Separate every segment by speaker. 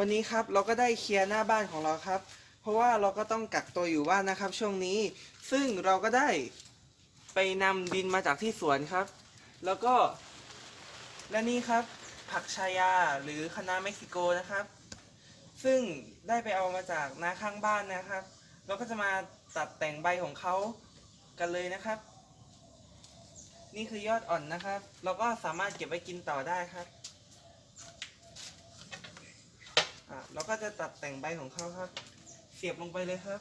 Speaker 1: วันนี้ครับเราก็ได้เคลียร์หน้าบ้านของเราครับ เพราะว่าเราก็ต้องกักตัวอยู่บ้านนะครับ ช่วงนี้ ซึ่งเราก็ได้ไปนำดินมาจากที่สวนครับ แล้วก็ และนี่ครับ ผักชายาหรือคะน้าเม็กซิโกนะครับ ซึ่งได้ไปเอามาจากนาข้างบ้านนะครับ เราก็จะมาตัดแต่งใบของเขากันเลยนะครับ นี่คือยอดอ่อนนะครับ เราก็สามารถเก็บไว้กินต่อได้ครับ อะเราก็จะตัดแต่งใบของเขาครับ เสียบลงไปเลยครับ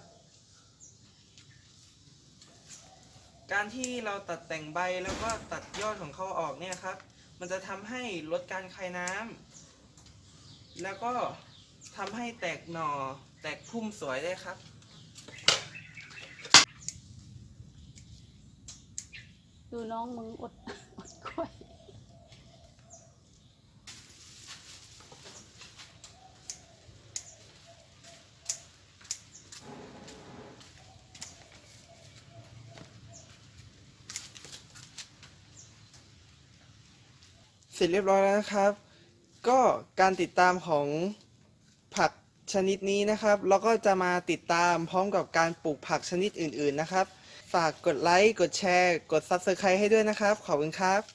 Speaker 1: การที่เราตัดแต่งใบแล้วก็ตัดยอดของเขาออกเนี่ยครับ มันจะทำให้ลดการคายน้ำแล้วก็ทำให้แตกหน่อแตกพุ่มสวยได้ครับ
Speaker 2: ดูน้องมึงอดอดกล้วย
Speaker 1: เสร็จเรียบร้อยแล้วนะครับ ก็การติดตามของผักชนิดนี้นะครับเราก็จะมาติดตามพร้อมกับการปลูกผักชนิดอื่น ๆนะครับ ฝากกดไลค์ กดแชร์ กด Subscribe ให้ด้วยนะครับ ขอบคุณครับ